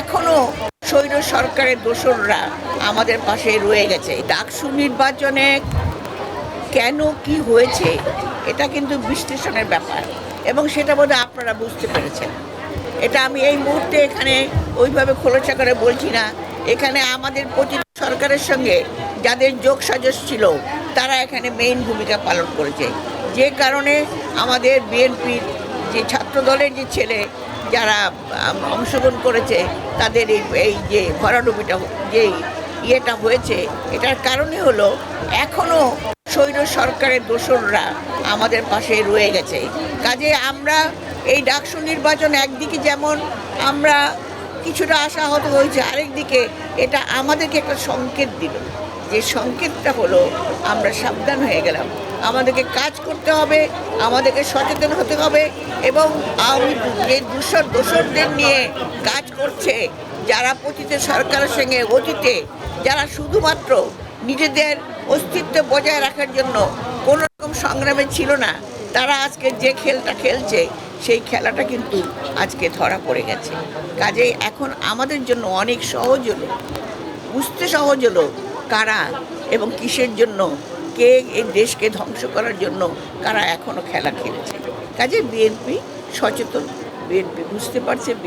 এখনও স্বৈর সরকারের দোসররা আমাদের পাশে রয়ে গেছে। ডাকসু নির্বাচনে কেন কি হয়েছে, এটা কিন্তু বিশ্লেষণের ব্যাপার এবং সেটা বোধহয় আপনারা বুঝতে পেরেছেন। এটা আমি এই মুহূর্তে এখানে ওইভাবে খোলসা করে বলছি না। এখানে আমাদের প্রতি সরকারের সঙ্গে যাদের যোগ সাজস ছিল, তারা এখানে মেইন ভূমিকা পালন করেছে। যে কারণে আমাদের বিএনপির যে ছাত্র দলের যে ছেলে যারা অংশগ্রহণ করেছে, তাদের এই এই যে ভরাডুবিটা যে ইয়েটা হয়েছে, এটার কারণে হলো এখনও স্বৈর সরকারের দোসররা আমাদের পাশে রয়ে গেছে। কাজে আমরা এই ডাকসু নির্বাচন একদিকে যেমন আমরা কিছুটা আশাহত হয়েছে, আরেকদিকে এটা আমাদেরকে একটা সংকেত দিল। যে সংকেতটা হলো, আমরা সাবধান হয়ে গেলাম। আমাদেরকে কাজ করতে হবে, আমাদেরকে সচেতন হতে হবে এবং আওয়ামী যে দূষর দোসরদের নিয়ে কাজ করছে। যারা পতিত সরকারের সঙ্গে অতীতে, যারা শুধুমাত্র নিজেদের অস্তিত্ব বজায় রাখার জন্য কোনো রকম সংগ্রামে ছিল না, তারা আজকে যে খেলটা খেলছে, সেই খেলাটা কিন্তু আজকে ধরা পড়ে গেছে। কাজেই এখন আমাদের জন্য অনেক সহজ হলো, বুঝতে সহজ হলো কারা এবং কিসের জন্য, কে এই দেশকে ধ্বংস করার জন্য কারা এখনও খেলা খেলেছে? কাজে বিএনপি সচেতন, বিএনপি বুঝতে পারছে